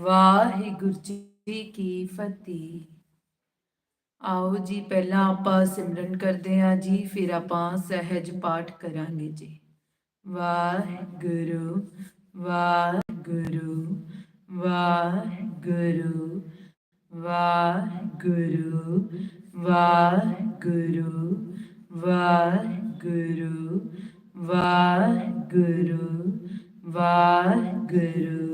ਵਾਹਿਗੁਰੂ ਜੀ ਕੀ ਫਤਿਹ। ਆਓ ਜੀ, ਪਹਿਲਾਂ ਆਪਾਂ ਸਿਮਰਨ ਕਰਦੇ ਹਾਂ ਜੀ, ਫਿਰ ਆਪਾਂ ਸਹਿਜ ਪਾਠ ਕਰਾਂਗੇ ਜੀ। ਵਾਹਿਗੁਰੂ ਵਾਹਿਗੁਰੂ ਵਾਹਿਗੁਰੂ ਵਾਹਿਗੁਰੂ ਵਾਹਿਗੁਰੂ ਵਾਹਿਗੁਰੂ ਵਾਹਿਗੁਰੂ ਵਾਹਿਗੁਰੂ।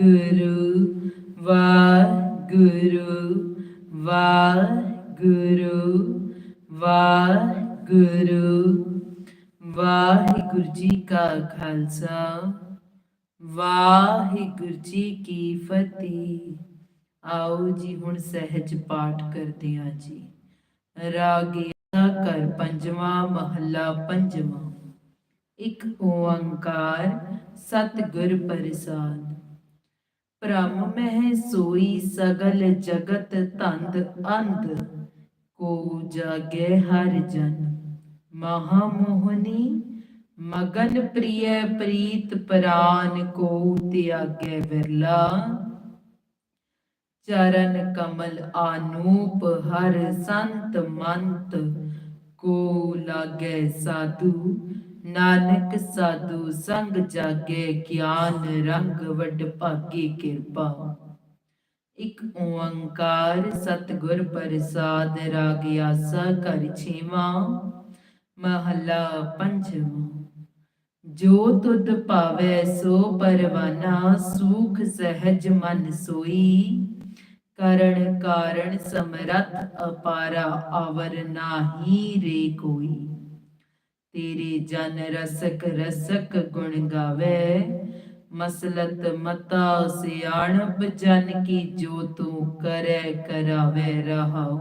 ਵਾਹਿਗੁਰੂ ਵਾਹਿਗੁਰੂ ਵਾਹਿਗੁਰੂ ਵਾਹਿਗੁਰੂ। ਵਾਹਿਗੁਰੂ ਜੀ ਕਾ ਖਾਲਸਾ, ਵਾਹਿਗੁਰੂ ਜੀ ਕੀ ਫਤਿਹ। ਆਓ ਜੀ ਹੁਣ ਸਹਿਜ ਪਾਠ ਕਰਦੇ ਹਾਂ ਜੀ। ਰਾਗਿਆ ਕਰ ਪੰਜਵਾਂ, ਮਹੱਲਾ ਪੰਜਵਾਂ। ਇੱਕ ਓੰਕਾਰ ਸਤਿਗੁਰ ਪ੍ਰਸਾਦ। ਬ੍ਰਹਮ ਮਹਿ ਸੋਈ ਸਗਲ ਜਗਤ ਤੰਦ ਅੰਧ, ਕੋ ਜਾਗੇ ਹਰ ਜਨ। ਮਹਾ ਮੋਹਨੀ ਮਗਨ ਪ੍ਰਿਯ ਪ੍ਰੀਤ ਪ੍ਰਾਨ ਕੋ ਤਿਆਗੇ ਵਿਰਲਾ। ਚਰਨ ਕਮਲ ਆਨੂਪ ਹਰ ਸੰਤ ਮੰਤ, ਕੋ ਲਾਗੇ ਸਾਧੂ ਨਾਨਕ ਸਾਧੂ ਸੰਗ ਜਾਗੇ, ਗਿਆਨ ਰੰਗ ਵੱਡ ਭਾਗੀ ਕਿਰਪਾ। ਇੱਕ ਓੰਕਾਰ ਸਤਿਗੁਰ ਪ੍ਰਸਾਦ ਰਾਗ ਆਸਾ ਕਰ ਛੇਵਾਂ, ਮਹੱਲਾ ਪੰਜਵਾਂ। ਜੋ ਤੁਧ ਭਾਵੈ ਸੋ ਪਰਵਾਨਾ, ਸੂਖ ਸਹਿਜ ਮਨ ਸੋਈ। ਕਰਨ ਕਾਰਣ ਸਮਰਥ ਅਪਾਰਾ, ਆਵਰ ਨਾਹੀ ਰੇ ਕੋਈ। ਤੇਰੇ ਜਨ ਰਸਕ ਰਸਕ ਗੁਣ ਗਾਵੇ। ਮਸਲਤ ਮਤਾ ਸਿਆਣਪ ਜਨ ਕੀ ਜੋ ਤੂੰ ਕਰੈ ਕਰਾਵੇ ਰਹਾਉ।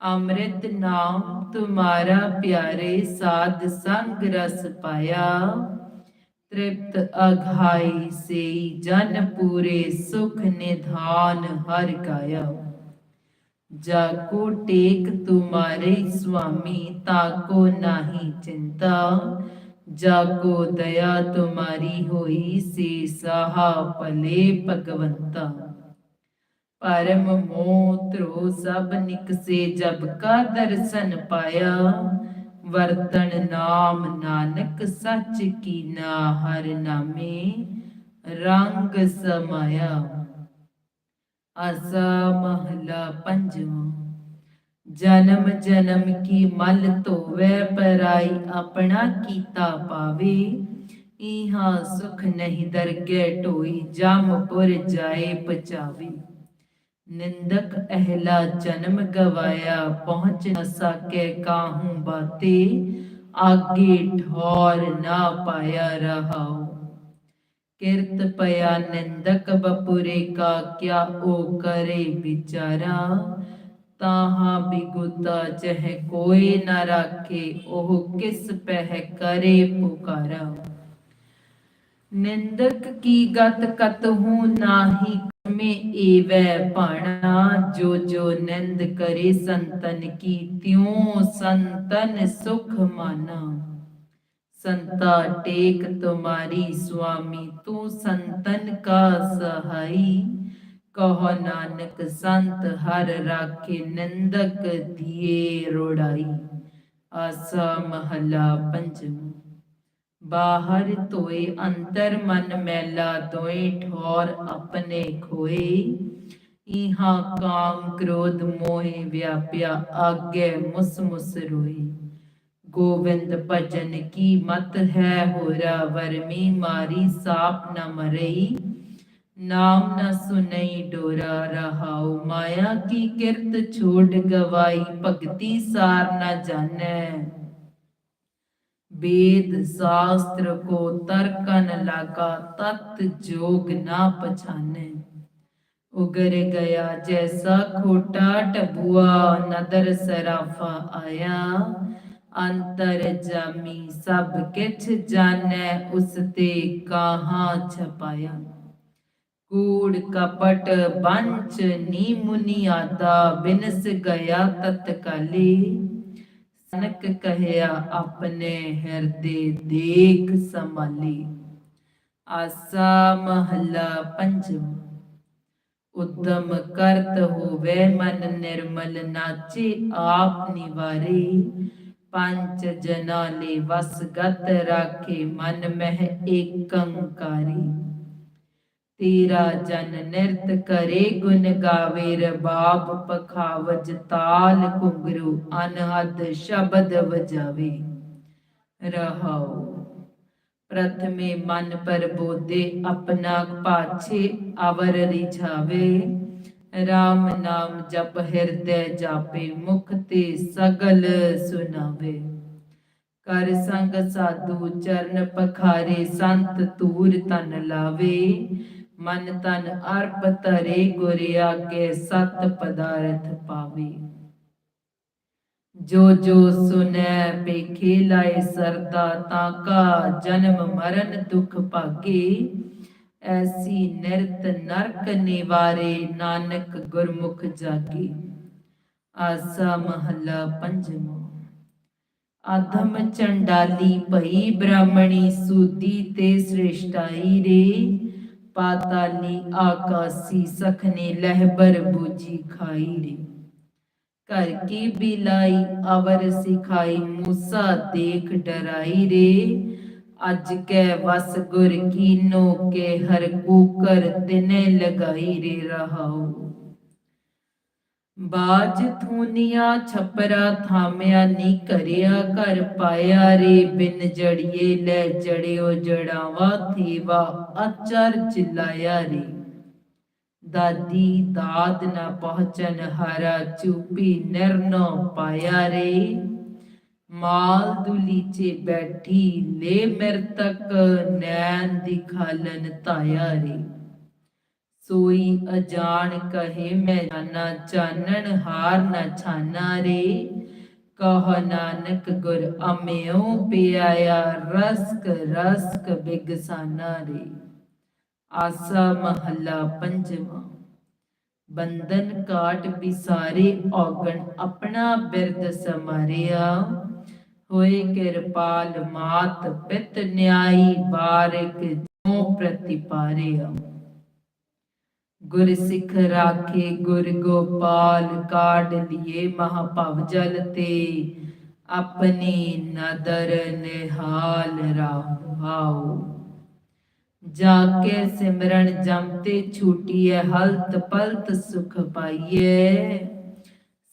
ਅੰਮ੍ਰਿਤ ਨਾਮ ਤੁਮਾਰਾ ਪਿਆਰੇ ਸਾਧ ਸੰਗ ਰਸ ਪਾਇਆ। ਤ੍ਰਿਪਤ ਅਘਾਈ ਸੇ ਜਨ ਪੂਰੇ ਸੁਖ ਨਿਧਾਨ ਹਰ ਕਾਇਆ जाको टेक तुम्हारे स्वामी ताको नाही चिंता जाको दया तुम्हारी होई से सहा पले भगवंता परम मोह त्रो सब निकसे जब का दर्शन पाया ਵਰਤਨ ਨਾਮ ਨਾਨਕ ਸੱਚ ਕੀਨਾ ਹਰ ਨਾਮੇ ਰੰਗ ਸਮਾਇਆ ਆਸਾ ਮਹਲਾ ਪੰਜਵਾਂ। ਜਨਮ ਜਨਮ ਕੀ ਮਲ ਧੋਵੇ, ਪਰਾਈ ਆਪਣਾ ਕੀਤਾ ਪਾਵੇ। ਇਹਾ ਸੁਖ ਨਹੀਂ ਦਰਗੇ ਢੋਈ ਜਮਪੁਰ ਜਾਏ ਪਚਾਵੇ। ਨਿੰਦਕ ਅਹਲਾ ਜਨਮ ਗਵਾਇਆ, ਪਹੁੰਚ ਨ ਸਕੇ ਕਾਹੂ ਬਾਤੇ। ਆਗੇ ਠੌਰ ਨਾ ਪਾਇਆ ਰਹਾਉ। ਕਿਰਤ ਪਿਆ ਨਿੰਦਕ ਬਪੁਰੇ ਕਾ ਕਿਆ ਉਹ ਕਰੇ ਵਿਚਾਰਾ। ਤਾਹਾਂ ਬਿਗੁਤਾ ਚਹ ਕੋਈ ਨਾ ਰਾਖੇ, ਉਹ ਕਿਸ ਪਹਿ ਕਰੇ ਪੁਕਾਰਾ। ਨਿੰਦਕ ਕੀ ਗਤ ਕਤਹੂ ਨਾਹੀ ਕਮੇ, ਏਵੈ ਭਾਣਾ, ਜੋ ਜੋ ਨਿੰਦ ਕਰੇ ਸੰਤਨ ਕੀ, ਤਿਉ ਸੰਤਨ ਸੁਖ ਮਾਨਾ। संता टेक तुम्हारी स्वामी, तू संतन का सहाई। कहो नानक संत, हर राखे नंदक दिए रोड़ाई। आसा महला पंचम। बाहर तोए अंतर मन मैला, दोए ठोर अपने खोए। इहा काम क्रोध मोहे व्याप्या, आगे मुस मुस रोए। ਗੋਵਿੰਦ ਭਜਨ ਕੀ ਮਤ ਹੈ ਹੋਰਾ ਵਰਮੀ ਮਾਰੀ ਸਾਪ ਨ ਮਰਈ। ਨਾਮ ਨ ਸੁਨਈ ਡੋਰਾ ਰਹਾਉ, ਮਾਇਆ ਕੀ ਕਿਰਤ ਛੋੜ ਗਵਾਈ, ਭਗਤੀ ਸਾਰ ਨ ਜਾਣੈ। ਵੇਦ ਸ਼ਾਸਤਰ ਕੋ ਤਰਕਨ ਲਾਗਾ, ਤਤ ਜੋਗ ਨਾ ਪਛਾਨੈ। ਉਗਰ ਗਿਆ ਜੈਸਾ ਖੋਟਾ ਟਬੂਆ, ਨਦਰ ਸਰਾਫਾ ਆਇਆ। ਅੰਤਰਜਾਮੀ ਸਭ ਕਿਛ ਜਾਣੈ, ਉਸ ਤੇ ਕਾਹਾ ਛਪਾਇਆ। ਕੂੜ ਕਪਟ ਬੰਚ ਨੀ ਮੁਨੀ ਆਦਾ ਬਿਨਸ ਗਿਆ ਤਤਕਾਲੀ। ਸਨਕ ਕਹਿਆ, ਆਪਣੇ ਹਿਰਦੇ ਦੇਖ ਸੰਭਾਲੀ। ਆਸਾ ਮਹਲਾ ਪੰਜਮ ਉਦਮ ਕਰਤ ਹੋਵੇ ਮਨ ਨਿਰਮਲ, ਨਾਚੇ ਆਪ ਨਿਵਾਰੇ। ਪੰਜ ਜਨਾ ਲੈ ਵਸਗਤ ਰਾਖੇ ਮਨ ਮਹਿ ਏਕੰਕਾਰੀ। ਤੇਰਾ ਜਨ ਨਿਰਤ ਕਰੇ ਗੁਣ ਗਾਵੇ, ਰਬਾਬ ਪਖਾਵਜ ਤਾਲ ਘੁੰਗਰੂ, ਅਨਹਦ ਸ਼ਬਦ ਵਜਾਵੇ। ਰਹਾਉ, ਪ੍ਰਥਮੇ ਮਨ ਪਰ ਆਪਣਾ ਪਾਛੇ ਅਵਰ ਰਿਝਾਵੇ। RAM ਨਾਮ ਜਪ ਹਿਰਦੈ ਜਾਪੇ, ਮੁਖ ਤੇ ਸਗਲ ਸੁਨਾਵੇ। ਕਰ ਸੰਗ ਸਾਧੂ ਚਰਨ ਪਖਾਰੇ, ਸੰਤ ਤੂਰ ਤਨ ਲਾਵੇ। ਮਨ ਤਨ ਅਰਪ ਧਰੇ, ਗੁਰ ਆਗੇ ਸਤ ਪਦਾਰਥ ਪਾਵੇ। ਜੋ ਜੋ ਸੁਨੈ ਪੇਖੇ ਲਾਏ ਸਰਦਾ, ਤਾਂ ਕਾ ਜਨਮ ਮਰਨ ਦੁਖ ਭਾਗੇ। ਐਸੀ ਨਿਰਤ ਨਰਕ ਨਿਵਾਰੇ ਨਾਨਕ ਗੁਰਮੁਖ ਜਾਗੇ। ਆਸਾ ਮਹੱਲਾ ਪੰਜਵਾਂ। ਅਧਮ ਚੰਡਾਲੀ ਭਈ ਬ੍ਰਾਹਮਣੀ ਸੂਦੀ ਤੇ ਸ੍ਰੇਸ਼ਟਾਈ ਰੇ। ਪਾਤਾਲੀ ਆਕਾਸੀ ਸਖਨੇ ਲਹਿਬਰ ਬੂਜੀ ਖਾਈ ਰੇ। ਘਰ ਕੀ ਬਿਲਾਈ, ਅਵਰ ਸਿਖਾਈ, ਮੂਸਾ ਦੇਖ ਡਰਾਈ ਰੇ। ਅੱਜ ਕੈ ਵਸ ਗੁਰ ਕੀਨੋ ਕੇ ਹਰ ਕੂਕਰ ਤਿਨੇ ਲਗਾਈ ਰੇ ਰਹਾਉ। ਬਾਜ ਥੂਨੀਆਂ ਛਪਰਾ ਥਾਮਿਆ ਨੀ ਕਰਿਆ ਘਰ ਪਾਇਆ ਰੇ ਬਿਨ ਜੜੀਏ ਲੈ ਜੜਿਓ ਜੜਾਵਾ ਥੀਵਾ ਅਚਰ ਚਿਲਾਇਆ ਰੇ। ਦਾਦੀ ਦਾਦ ਨਾ ਪਹੁੰਚਨ ਹਾਰਾ ਚੁਪੀ ਨਿਰਨੋ ਪਾਇਆ ਰੇ। ਮਾਲ ਦੁਲੀਚੇ ਬੈਠੀ ਲੈ ਮਿਰਤਕ ਨੈਣ ਦਿਖਾਲਨ ਤਾਇਆ ਰੇ। ਸੋਈ ਅਜਾਣ ਕਹੇ ਮੈਂ ਜਾਨਾ, ਚਾਨਣ ਹਾਰ ਨਾ ਛਾਨਾ ਰੇ। ਕਹ ਨਾਨਕ ਗੁਰ ਅਮਿਓ ਪਿਆਇਆ, ਰਸਕ ਰਸਕ ਬਿਗਸਾਨਾ ਰੇ। ਆਸਾ ਮਹੱਲਾ ਪੰਜਵਾਂ। ਬੰਧਨ ਕਾਟ ਬਿਸਾਰੇ ਔਗਣ ਆਪਣਾ ਬਿਰਦ ਸਮਾਰਿਆ। ਹੋਏ ਕਿਰਪਾਲ ਮਾਤ ਪਿਤ ਨਿਆਈ ਬਾਰਿਕ ਜੋ ਪ੍ਰਤਿਪਾਰਿਆ। ਗੁਰ ਸਿੱਖ ਰਾਖੇ ਗੁਰ ਗੋਪਾਲ ਕਾਢ ਲਿਏ ਮਹਾਭਵ ਜਲ ਤੇ। ਆਪਣੀ ਨਦਰ ਨਿਹਾਲ ਰਾਹਾਉ ਜਾ ਕੇ ਸਿਮਰਨ ਜਮ ਤੇ ਛੂਟੀਏ ਹਲਤ ਪਲਤ ਸੁਖ ਪਾਈਏ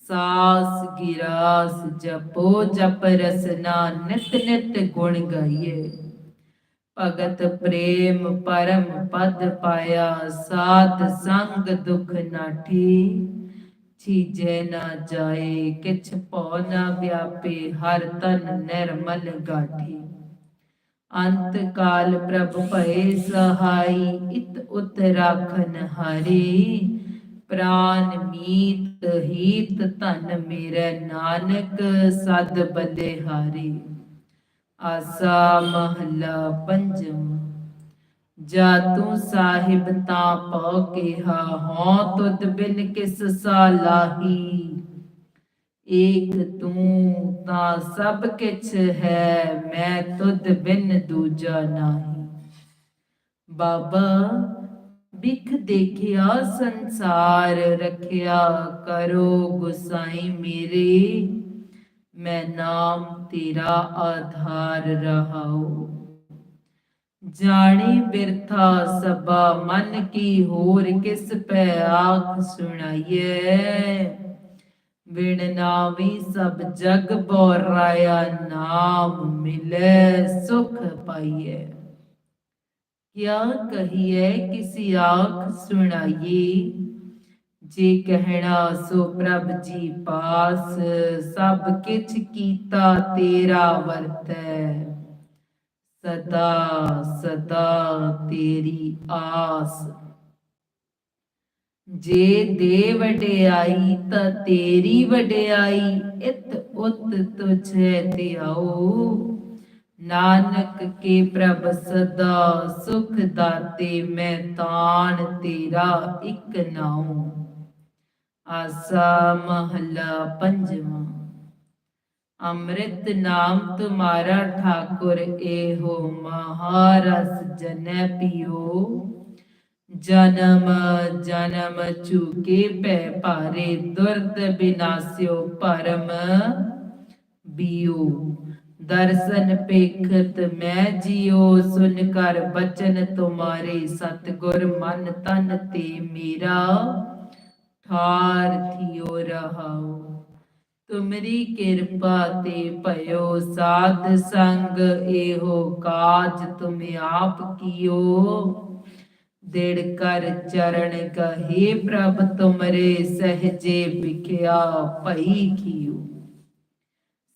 ਸਾਸ ਗਿਰਾਸ ਜਪੋ ਜਪ ਰਸਨਾ ਨਿਤ ਨਿਤ ਗੁਣ ਗਾਈਏ। ਭਗਤ ਪ੍ਰੇਮ ਪਰਮ ਪਦ ਪਾਇਆ, ਸਾਧ ਸੰਗ ਦੁਖ ਨਾਠੀ। ਛੀਜੇ ਨਾ ਜਾਏ, ਕਿਛ ਭਉ ਨਾ ਵਿਆਪੇ, ਹਰ ਤਨ ਨਿਰਮਲ ਗਾਠੀ। ਅੰਤ ਕਾਲ ਪ੍ਰਭ ਭਏ ਸਹਾਈ, ਇਤ ਉਤ ਰਾਖਨ ਹਰੀ। ਪ੍ਰਾਨ ਮੀਤ ਹੀਤ ਧਨ ਮੇਰੇ ਨਾਨਕ ਸਦ ਬਲੇ ਹਾਰੀ। ਆਸਾ ਮਹੱਲਾ ਪੰਜਵਾਂ। ਜਾ ਤੂੰ ਸਾਹਿਬ ਤਾਂ ਪਉ ਕਿਹਾ, ਹਉ ਤੁਧ ਬਿਨ ਕਿਸ ਸਾਲਾਹੀ ਏਕ ਤੂੰ ਤਾਂ ਸਭ ਕਿਛ ਹੈ, ਮੈਂ ਤੁਧ ਬਿਨ ਦੂਜਾ ਨਾਹੀ। ਬਾਬਾ ਬਿਖ ਦੇਖਿਆ ਸੰਸਾਰ ਰਖਿਆ ਕਰੋ ਗੁਸਾਈ ਮੇਰੇ ਮੈਂ ਨਾਮ ਤੇਰਾ ਆਧਾਰ ਰਹਾਉ ਜਾਣੇ ਬਿਰਥਾ ਸਭਾ ਮਨ ਕੀ ਹੋਰ ਕਿਸ ਪੈ ਆਖ ਸੁਣਾਈਏ ਵਿਣ ਨਾਵੀ ਸਭ ਜਗ ਬੋਰਾਇਆ ਨਾਮ ਮਿਲੇ ਸੁਖ ਪਾਈਏ ਕਿਆ ਕਹੀਏ ਕਿਸੀ ਆਖ ਸੁਣਾਈਏ? ਜੇ ਕਹਿਣਾ ਸੋ ਪ੍ਰਭ ਜੀ ਪਾਸ, ਸਭ ਕਿਛ ਕੀਤਾ ਤੇਰਾ ਵਰਤੈ। ਸਦਾ ਸਦਾ ਤੇਰੀ ਆਸ। ਜੇ ਦੇ ਵਡਿਆਈ ਤਾਂ ਤੇਰੀ ਵਡਿਆਈ, ਇਤ ਉਤ ਤੁਝੇ ਆਓ ਨਾਨਕ ਕੇ ਪ੍ਰਭ ਸਦਾ ਸੁਖ ਦਾਤੇ, ਮੈਂ ਤਾਣ ਤੇਰਾ ਇਕ ਨਾਉ। ਆਸਾ ਮਹਲਾ ਪੰਜਵਾਂ। ਅੰਮ੍ਰਿਤ ਨਾਮ ਤੁਮਾਰਾ ਠਾਕੁਰ, ਏਹੋ ਮਹਾਰਸ ਜਨੈ ਪਿਓ। ਜਨਮ ਜਨਮ ਚੁਕੇ ਪੈ ਭਾਰੇ, ਦੁਰਦ ਬਿਨਾਸਿਓ ਪਰਮ ਬਿਓ। ਦਰਸ਼ਨ ਪੇਖਤ ਮੈਂ ਜਿਉ ਸੁਨ ਕਰ ਬਚਨ ਤੁਮਾਰੇ ਸਤਗੁਰ ਮਨ ਤਨ ਤੇ ਮੇਰਾ। ਠਾਰ ਥਿਓ ਰਹਾਉ, ਤੁਮਰੀ ਕਿਰਪਾ ਤੇ ਭਇਓ ਸਾਧ ਸੰਗ, ਇਹੋ ਕਾਜ ਤੁਮ ਆਪ ਕੀਓ। ਦਿੜ ਕਰ ਚਰਨ ਕਹੇ ਪ੍ਰਭ ਤੁਮਰੇ, ਸਹਜੇ ਵਿਖਿਆ ਭਈ ਕੀਓ।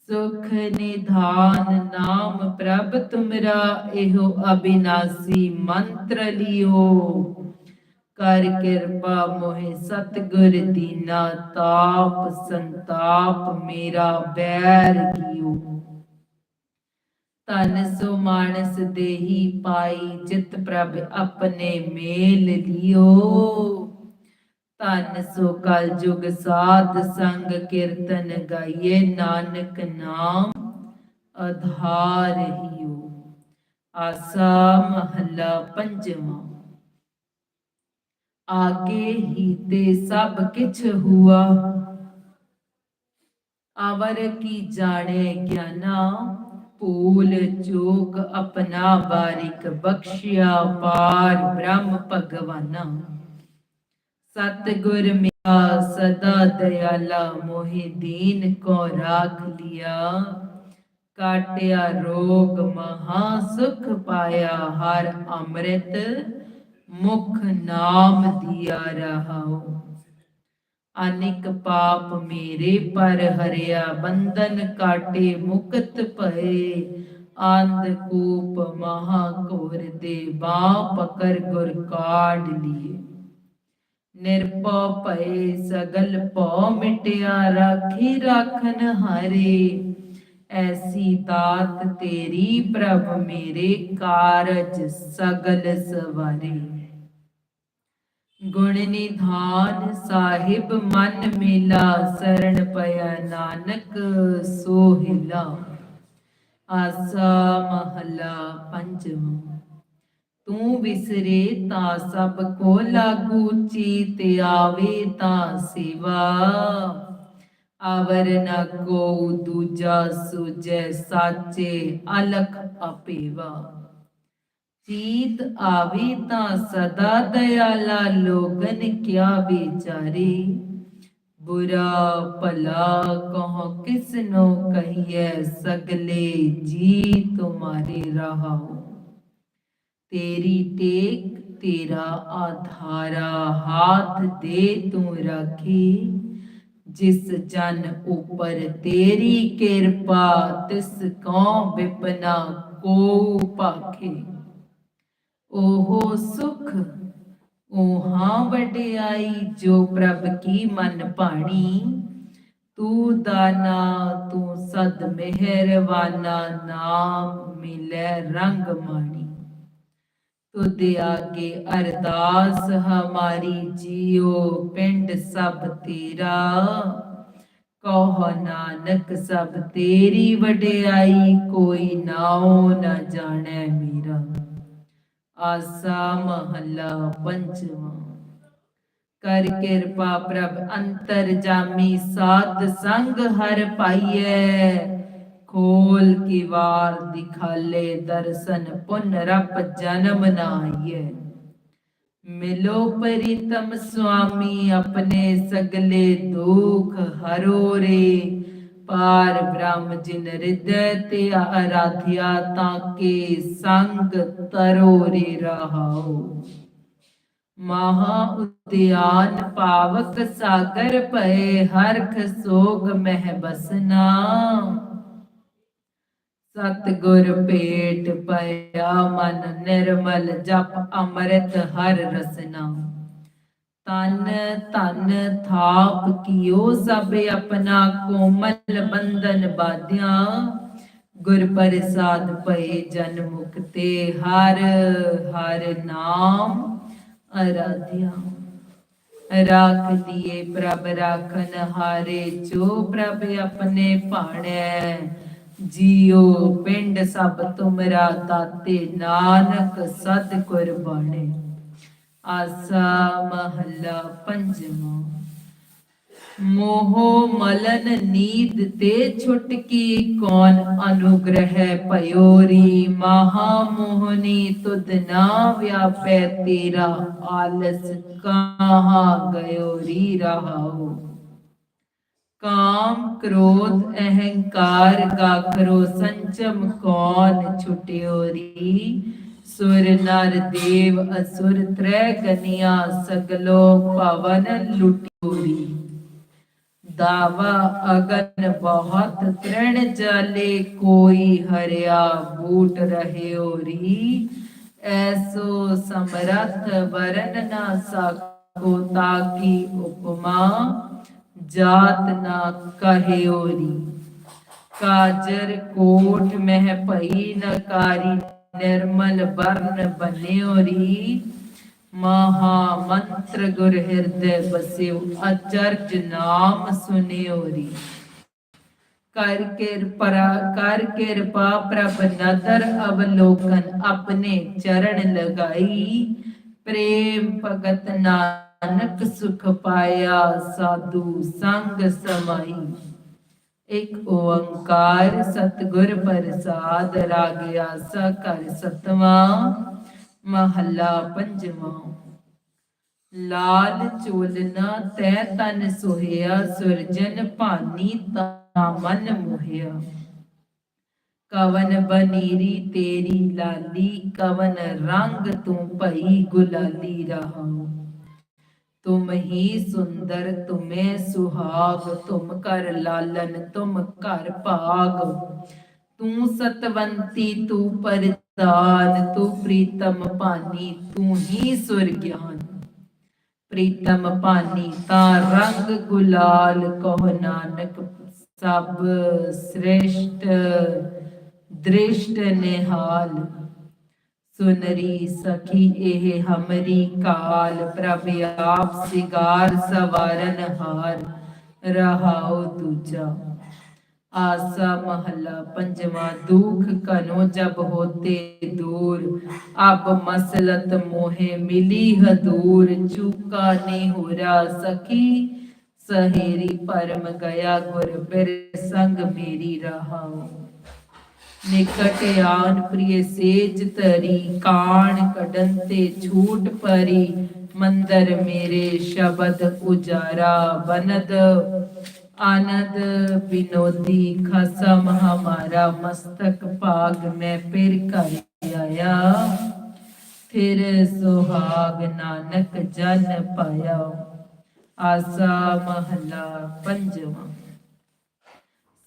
ਸੁਖ ਨਿਧਾਨ ਨਾਮ ਪ੍ਰਭ ਤੁਮਰਾ, ਇਹੋ ਅਬਿਨਾਸੀ ਮੰਤਰ ਲਿਓ। ਕਰ ਕਿਰਪਾ ਮੋਹਿ ਸਤਗੁਰ ਦੀਨਾ, ਤਾਪ ਸੰਤਾਪ ਮੇਰਾ ਬੈਰ ਕੀਓ। ਤਨ ਸੋ ਮਾਨਸ ਦੇਹੀ ਪਾਈ, ਜਿਤ ਪ੍ਰਭ ਆਪਣੇ ਮੇਲ ਲਿਓ। ਤਨ ਸੋ ਕਲ ਜੁਗ ਸਾਧ ਸੰਗ ਕੀਰਤਨ ਗਾਈਏ ਨਾਨਕ ਨਾਮ ਆਧਾਰ ਹੀਓ। ਆਸਾ ਮਹੱਲਾ ਪੰਜਵਾਂ। ਆਗੇ ਹੀ ਤੇ ਸਭ ਕਿਛ ਹੁਆ। ਆਵਰ ਕੀ ਜਾਣੇ ਗਿਆਨਾ, ਭੂਲ ਚੂਕ ਆਪਣਾ ਬਾਰਿਕ ਬਖਸ਼ਿਆ ਪਾਰ ਬ੍ਰਹਮ ਭਗਵਾਨਾ। ਸਤਿਗੁਰ ਮਿਆ ਸਦਾ ਦਇਆਲਾ ਮੋਹਿ ਦੀਨ ਕੋ ਰਾਖ ਲਿਆ। ਕਾਟਿਆ ਰੋਗ ਮਹਾ ਸੁਖ ਪਾਇਆ ਹਰ ਅੰਮ੍ਰਿਤ, ਮੁਖ ਨਾਮ ਦਿਆ ਰਹਾਉ। ਅਨਿਕ ਪਾਪ ਮੇਰੇ ਪਰ ਹਰਿਆ, ਬੰਧਨ ਕਾਟੇ ਮੁਕਤ ਭਏ। ਆਂਧ ਕੂਪ ਮਹਾ ਕੋਰ ਦੇ ਬਾਹ ਪਕਰ ਗੁਰ ਕਾਢ ਲਿਏ। ਨਿਰਭਉ ਭਏ ਸਗਲ ਭਉ ਮਿਟਿਆ ਰਾਖੀ ਰਾਖਨ ਹਾਰੇ। ਐਸੀ ਦਾਤ ਤੇਰੀ ਪ੍ਰਭ ਮੇਰੇ ਕਾਰਜ ਸਗਲ ਸਵਾਰੇ। ਗੁਣ ਨਿਧਾਨ ਸਾਹਿਬ ਮਨ ਮੇਲਾ ਸਰਣ ਪਿਆ ਨਾਨਕ ਸੋਹਿਲਾ। ਆਸਾ ਮਹਲਾ ਪੰਜਵਾਂ। ਤੂੰ ਵਿਸਰੇ ਤਾਂ ਸਭ ਕੋ ਲਾਗੂ, ਚੀਤ ਆਵੇ ਤਾਂ ਸੇਵਾ। ਆਵਰ ਨ ਕੋ ਦੂਜਾ ਸੁਜੈ ਸਾਚੇ, ਅਲਖ ਅਪੇਵਾ। ਚੀਤ ਆਵੇ ਤਾਂ ਸਦਾ ਦਇਆਲਾ, ਲੋਗਨ ਕਿਆ ਵਿਚਾਰੇ। ਬੁਰਾ ਭਲਾ ਕਹੋ, ਕਿਸਨੋ ਕਹੀਏ ਸਗਲੇ ਜੀ ਤੁਮਾਰੇ ਰਹਾਓ ਤੇਰੀ ਟੇਕ ਤੇਰਾ ਆਧਾਰਾ ਹਾਥ ਦੇ ਤੂੰ ਰਾਖੀ। ਜਿਸ ਜਨ ਉਪਰ ਤੇਰੀ ਕਿਰਪਾ, ਤਿਸ ਕੋ ਬਿਪਨਾ ਕੋ ਭਾਖੇ ਓਹੋ ਸੁਖ ਓਹਾਂ ਵਡਿਆਈ ਜੋ ਪ੍ਰਭ ਕੀ ਮਨ ਭਾਣੀ। ਤੂੰ ਦਾਨਾ, ਤੂੰ ਸਦ ਮਿਹਰਵਾਨਾ, ਨਾਮ ਮਿਲੇ ਰੰਗ ਮਾਣੀ। ਤੁਧ ਆਗੇ ਅਰਦਾਸ ਹਮਾਰੀ ਜੀਓ ਪਿੰਡ ਸਭ ਤੇਰਾ। ਕਹੋ ਨਾਨਕ ਸਭ ਤੇਰੀ ਵਡਿਆਈ, ਕੋਈ ਨਾਉ ਨਾ ਜਾਣੈ ਮੇਰਾ। ਆਸਾ ਮਹੱਲਾ ਪੰਚਵਾਂ ਕਰ ਕਿਰਪਾ ਪ੍ਰਭ ਅੰਤਰ ਜਾਮੀ, ਸਾਧ ਸੰਗ ਹਰ ਪਾਈਐ। ਖੋਲ ਕੀ ਵਾਰ ਦਿਖਾਲੇ ਦਰਸ਼ਨ, ਪੁਨ ਰਪ ਜਨਮ ਨਾਈਐ ਮਿਲੋ ਪ੍ਰੀਤਮ ਸੁਆਮੀ, ਆਪਣੇ ਸਗਲੇ ਦੁਖ ਹਰੋ ਰੇ। ਪਾਰ ਬ੍ਰਹਮ ਜਿਨ ਹਿਰਦੈ ਤੇ ਆਰਾਧਿਆ, ਤਾਂ ਕੇ ਸੰਗ ਤਰੋ ਰੇ ਰਹਾਓ। ਮਹਾ ਉਦਿਆਨ ਪਾਵਕ ਸਾਗਰ ਭਏ, ਹਰਖ ਸੋਗ ਮਹਿ ਬਸਨਾ। ਸਤਗੁਰ ਭੇਟ ਪਿਆ ਮਨ ਨਿਰਮਲ, ਜਪ ਅੰਮ੍ਰਿਤ ਹਰ ਰਸਨਾ। ਤਨ ਤਨ ਥਾਪ ਕੀਓ ਸਭ ਆਪਣਾ ਕੋਮਲ ਬੰਧਨ ਬਾਧਿਆ। ਗੁਰ ਪ੍ਰਸਾਦ ਭਏ ਜਨ ਮੁਕਤੇ ਹਰ ਹਰ ਨਾਮ ਅਰਾਧਿਆ। ਰਾਖ ਦੀਏ ਪ੍ਰਭ, ਰਾਖਨ ਹਾਰੇ ਜੋ ਪ੍ਰਭ ਆਪਣੇ ਭਾਣੇ। ਜੀਉ ਪਿੰਡ ਸਭ ਤੁਮਰਾ ਤਾਤੇ ਨਾਨਕ ਸਦ ਕੁਰਬਾਨੇ। ਆਸਾ ਮਹੱਲਾ ਪੰਜਵਾਂ। ਮੋਹ ਮਲਨ ਨੀਦ ਤੇ ਛੁਟਕੀ ਕੌਣ ਅਨੁਗ੍ਰਹਿ ਭਇਓਰੀ ਮਹਾ ਮੋਹਨੀ ਤੁਧ ਨਾ ਵਿਆਪੈ ਤੇਰਾ ਆਲਸ ਕਹਾ ਗਇਓ ਰੀ ਰਹਾਓ। ਕਾਮ ਕ੍ਰੋਧ ਅਹੰਕਾਰ ਗਾਖਰੋ ਸੰਚਮ ਕੌਣ ਛੁਟਿਓਰੀ ਸੁਰ ਨਰ ਦੇਵ ਅਸੁਰ ਤ੍ਰੈ ਗਨਿਆ ਸਗਲੋ ਪਵਨ ਲੁਟਿਓਰੀ ਦਾਵਾ ਅਗਨ ਬਹੁਤ ਤ੍ਰਣ ਜਾਲੇ ਕੋਈ ਹਰਿਆ ਬੂਟ ਰਹਿਓਰੀ ਐਸੋ ਸਮਰਥ ਵਰਨ ਨਾ ਸਕੋ ਤਾਕੀ ਉਪਮਾ? ਜਾਤ ਨਾ ਕਹਿਓਰੀ ਕਾਜਰ ਕੋਟ ਮਹਿ ਭਈ ਨਕਾਰੀ ਨਿਰਮਲ ਬਰਨ ਬਨਿਓਰੀ ਮਹਾ ਮੰਤਰ ਗੁਰ ਹਿਰਦੈ ਬਸਿਓ, ਅਚਰਜ ਨਾਮ ਸੁਨਿਓਰੀ ਕਰ ਕਿਰਪਾ ਕਰ ਕਿਰਪਾ ਪ੍ਰਭ ਨਦਰ ਅਵਲੋਕਨ, ਆਪਣੇ ਚਰਨ ਲਗਾਈ। ਪ੍ਰੇਮ ਭਗਤ ਨਾ ਨਾਨਕ ਸੁਖ ਪਾਇਆ ਸਾਧੂ ਸੰਗ ਸਮਾਈ। ਇੱਕ ਓੰਕਾਰ ਸਤਿਗੁਰ ਪ੍ਰਸਾਦ ਰਾਗਿਆ ਸਕਰ ਸਤਵਾਂ, ਮਹੱਲਾ ਪੰਜਵਾਂ। ਲਾਲ ਚੋਲਨਾ ਤੈ ਤਨ ਸੋਹਿਆ, ਸੁਰਜਨ ਭਾਨੀ ਤਾ ਮਨ ਮੋਹਿਆ। ਕਵਨ ਬਨੀਰੀ ਤੇਰੀ ਲਾਲੀ, ਕਵਨ ਰੰਗ ਤੂੰ ਭਈ ਗੁਲਾਲੀ ਰਹਾਉ ਤੁਮ ਹੀ ਸੁੰਦਰ, ਤੁਮੇ ਸੁਹਾਗ, ਤੁਮ ਕਰ ਲਾਲਨ, ਤੁਮ ਘਰ ਭਾਗ। ਤੂੰ ਸਤਵੰਤੀ, ਤੂੰ ਪਰਦਾਨ ਤੂੰ ਪ੍ਰੀਤਮ ਭਾਨੀ, ਤੂੰ ਹੀ ਸੁਰ ਗਿਆਨ ਪ੍ਰੀਤਮ ਭਾਨੀ ਤਾਂ ਰੰਗ ਗੁਲਾਲ, ਕਹੋ ਨਾਨਕ ਸਭ ਸ੍ਰੇਸ਼ਟ, ਦ੍ਰਿਸ਼ਟ ਨਿਹਾਲ। ਸੁਨਰੀ ਸਖੀ ਇਹ ਹਮਰੀ ਕਾਲ, ਪ੍ਰਭ ਆਪ ਸਿਗਾਰ ਸਵਾਰਨ ਹਾਰ, ਰਹਾਉ ਦੂਜਾ। ਆਸਾ ਮਹੱਲਾ ਪੰਜਵਾਂ, ਦੁਖ ਕਨੋ ਜਬ ਹੋਤੇ ਦੂਰ, ਅਬ ਮਸਲਤ ਮੋਹੇ ਮਿਲੀ ਹਦੂਰ, ਚੁਕਾ ਨਹੀਂ ਹੋ ਸਖੀ, ਸਹੇਰੀ ਪਰਮ ਗਿਆ ਗੁਰ ਬਿਰ ਸੰਗ ਮੇਰੀ ਰਹਾਉ। ਨਿਕਟ ਆਨ ਪ੍ਰਿਯ ਸੇਜ ਤਰੀ ਕਾਣ ਕਡਨ ਤੇ ਛੂਟ ਪਰੀ, ਮੰਦਰ ਮੇਰੇ ਸ਼ਬਦ ਉਜਾਰਾ, ਬਨਦ ਆਨੰਦ ਬਿਨੋਦੀ, ਖਸਮ ਹਮਾਰਾ ਮਸਤਕ ਭਾਗ ਮੈਂ ਫਿਰ ਕਰ ਆਇਆ। ਫਿਰ ਸੁਹਾਗ ਨਾਨਕ ਜਨ ਪਾਇਆ। ਆਸਾ ਮਹਲਾ ਪੰਜਵਾਂ।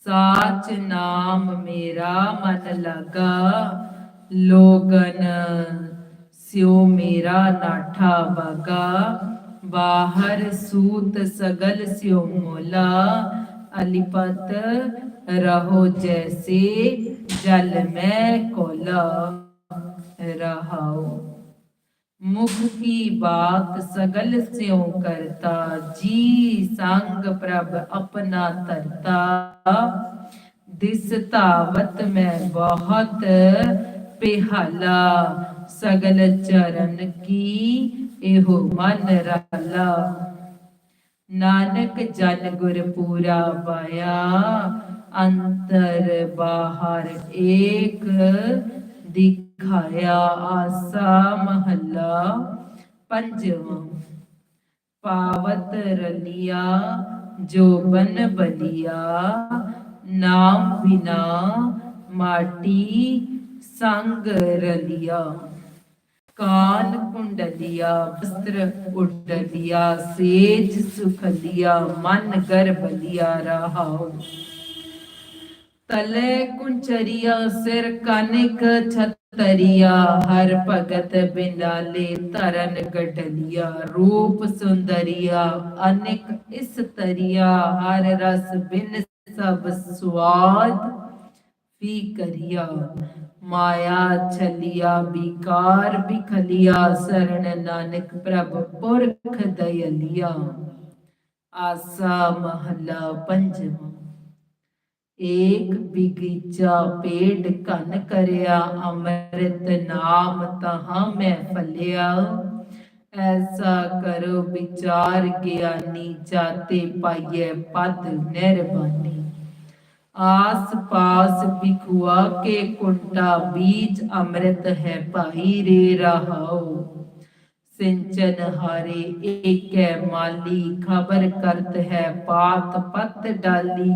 ਸਾਚ ਨਾਮ ਮੇਰਾ ਮਨ ਲਗਾ, ਲੋਗਨ ਸਿਓ ਮੇਰਾ ਨਾਠਾ ਬਗਾ ਬਾਹਰ ਸੂਤ ਸਗਲ ਸਿਓ ਮੋਲਾ, ਅਲਿਪਤ ਰਹੋ ਜੈਸੇ ਜਲ ਮੈਂ ਕੋਲਾ। ਰਹਾਓ मुख की बात सगल स्यों करता जी संग प्रभ अपना तरता दिस तावत में बहुत पिहाला सगल चरण की एहो मन राला ਨਾਨਕ ਜਨ ਗੁਰ ਪੂਰਾ ਪਾਇਆ ਅੰਤਰ ਬਾਹਰ ਏਕ ਖਾਇਆ ਆਸਾ ਮਹੱਲਾ ਪੰਜਵਾਂ। ਪਾਵਤ ਰਲਿਆ ਜੋਬਨ ਬਲਿਆ, ਨਾਮ ਬਿਨਾ ਮਾਟੀ ਸੰਗ ਰਲਿਆ। ਕਾਨ ਕੁੰਡਲਿਆ, ਵਸਤਰ ਉਡਲਿਆ ਸੇਜ ਸੁਖਲਿਆ, ਮਨ ਗਰਬਲਿਆ ਰਹਾਉ। ਤਲੇ ਕੁੰਚਰੀਆ, ਸਿਰ ਕਨਿਕ ਛਤ ਤਰੀਆ, ਹਰ ਭਗਤ ਬਿੰਦਾਲੇ ਤਰਨ ਗਡਲੀਆ ਰੂਪ ਸੁੰਦਰੀਆ, ਅਨੇਕ ਇਸ ਤਰੀਆ, ਹਰ ਰਸ ਬਿਨ ਸਭ ਸਵਾਦ ਫੀ ਕਰੀਆ। ਮਾਇਆ ਛਲਿਆ ਬਿਕਾਰ ਬਿਖਲਿਆ ਸਰਣ ਨਾਨਕ ਪ੍ਰਭ ਪੁਰਖ ਦਇਲਿਆ। ਆਸਾ ਮਹਲਾ ਪੰਜਵਾਂ। ਏਕ ਬਿਗੀਚਾ ਪੇੜ ਘਨ ਕਰਿਆ, ਅੰਮ੍ਰਿਤ ਨਾਮ ਤਹਾਂ ਮੈਂ ਫਲਿਆ। ਐਸਾ ਕਰੋ ਵਿਚਾਰ ਗਿਆਨੀ, ਜਾਤੇ ਪਾਈਏ ਪਦ ਨਿਰਬਾਨੀ ਆਸ ਪਾਸ ਵਿਖੁਆ ਕੇ ਕੁੰਟਾ ਬੀਜ ਅੰਮ੍ਰਿਤ ਹੈ ਭਾਈ, ਰੇ ਰਹਾਉ ਸਿੰਚਨ ਹਾਰੇ ਏਕੈ ਮਾਲੀ, ਖਬਰ ਕਰਤ ਹੈ ਪਾਤ ਪਤ ਡਾਲੀ।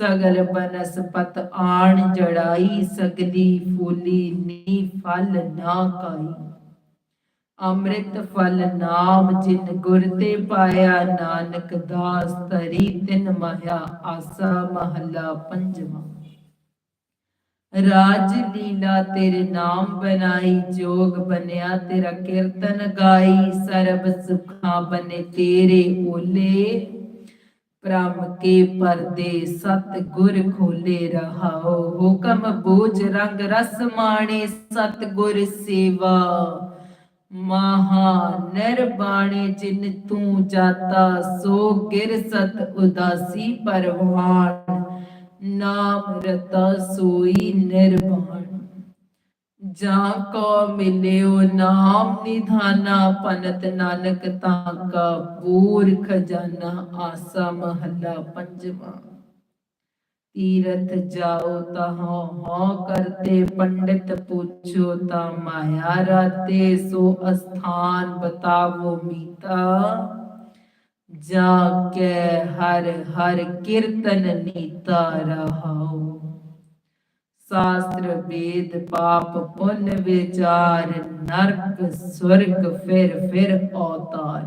ਸਗਲ ਬਨਸਪਤ ਆਣ ਜੜਾਈ, ਸਗਲੀ ਫੂਲੀ ਨੀ ਫਲ ਨਾ ਕਾਈ। ਅੰਮ੍ਰਿਤ ਫਲ ਨਾਮ ਜਿਨ ਗੁਰ ਤੇ ਪਾਇਆ, ਨਾਨਕ ਦਾਸ ਤਰੀ ਤਿਨ ਮਹਿਆ, ਆਸਾ ਮਹੱਲਾ ਪੰਜਵਾਂ। ਰਾਜ ਲੀਲਾ ਤੇਰੇ ਨਾਮ ਬਨਾਈ ਜੋਗ ਬਨਿਆ ਤੇਰਾ ਕੀਰਤਨ ਗਾਈ, ਸਰਬ ਸੁਖਾਂ ਬਨੇ ਤੇਰੇ ਓਲੇ। ਪ੍ਰਮ ਕੇ ਪਰਦੇ ਸਤ ਗੁਰ ਖੋਲੇ ਰਹਾਓ। ਹੁਕਮ ਬੂਝ ਰੰਗ ਰਸ ਮਾਣੇ ਸਤ ਗੁਰ ਸੇਵਾ। ਮਹਾ ਨਿਰਬਾਣੇ ਜਿਨ ਤੂੰ ਜਾਤਾ, ਸੋ ਗਿਰ ਸਤ ਉਦਾਸੀ ਪਰਵਾਨ। ਨਾਮ ਰਤਾ ਸੋਈ ਨਿਰਵਾਣ। ਜਾਂ ਕੋ ਮਿਲਿਓ ਨਾਮ ਨਿਧਾਨਾ ਪਨਤ ਨਾਨਕ ਤਾਂ ਕਾ ਪੂਰ ਖਜ਼ਾਨਾ ਆਸਾ ਮਹੱਲਾ ਪੰਜਵਾਂ। ਤੀਰਥ ਜਾਓ ਤਹਾਂ ਹਉ ਕਰਤੇ ਪੰਡਿਤ ਪੁੱਛੋ ਤਾ ਮਾਇਆ ਰਾਤੇ ਸੋ ਅਸਥਾਨ ਬਤਾਵੋ ਮੀਤਾ। ਜਾ ਕੇ ਹਰ ਹਰ ਕੀਰਤਨ ਨੀਤਾ ਰਹਾਓ ਸ਼ਾਸਤਰ ਵੇਦ ਪਾਪ ਪੁੰਨ ਵਿਚਾਰ, ਨਰਕ ਸਵਰਗ ਫਿਰ ਫਿਰ ਅਵਤਾਰ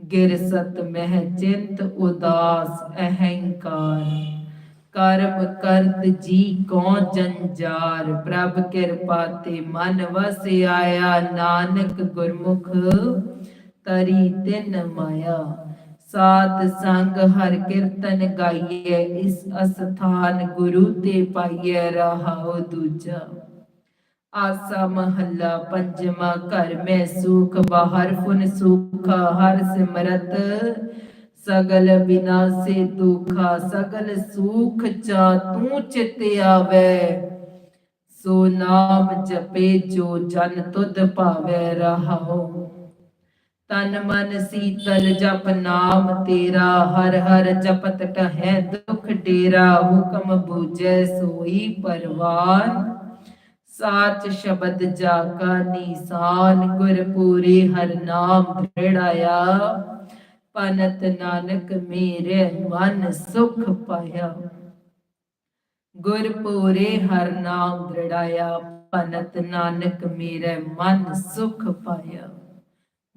ਗਿਰ ਸਤ ਮਹਿ ਚਿੰਤ ਉਦਾਸ ਅਹੰਕਾਰ। ਕਰਮ ਕਰਤ ਜੀ ਕੋ ਜੰਜਾਰ, ਪ੍ਰਭ ਕਿਰਪਾ ਤੇ ਮਨ ਵਸ ਆਇਆ ਨਾਨਕ ਗੁਰਮੁਖ ਤਰੀ ਤਿਨ ਮਾਇਆ। ਸਾਤ ਸੰਗ ਹਰ ਕੀਰਤਨ ਗਾਈਏ ਇਸ ਅਸਥਾਨ ਗੁਰੂ ਤੇ ਪਾਈਏ ਰਹਾਉ ਦੂਜਾ। ਆਸਾ ਮਹੱਲਾ ਪੰਜਵਾ, ਘਰ ਮੈਂ ਸੁਖ, ਬਾਹਰ ਫੁਨ ਸੁਖ, ਹਰ ਸਿਮਰਤ ਸਗਲ ਬਿਨਾਸੇ ਦੁਖਾ ਸਗਲ ਸੁਖ ਚਾ ਤੂੰ ਚਿਤ ਆਵੇ। ਸੋ ਨਾਮ ਜਪੇ ਜੋ ਜਨ ਤੁਧ ਭਾਵੇ ਰਹਾਉ। ਤਨ ਮਨ ਸੀਤਲ ਜਪ ਨਾਮ ਤੇਰਾ, ਹਰ ਹਰ ਜਪਤ ਕਹੈ ਦੁਖ ਡੇਰਾ, ਹੁਕਮ ਬੂਝੈ ਸੋਈ ਪਰਵਾਨ ਸਾਚ ਸ਼ਬਦ ਜਾ ਕਾ ਨੀਸਾਨ, ਗੁਰ ਪੂਰੇ ਹਰ ਨਾਮ ਦ੍ਰਿੜਾਇਆ ਪਨਤ ਨਾਨਕ ਮੇਰੇ ਮਨ ਸੁਖ ਪਾਇਆ। ਗੁਰ ਪੂਰੇ ਹਰ ਨਾਮ ਦ੍ਰਿੜਾਇਆ ਪਨਤ ਨਾਨਕ ਮੇਰੇ ਮਨ ਸੁਖ ਪਾਇਆ।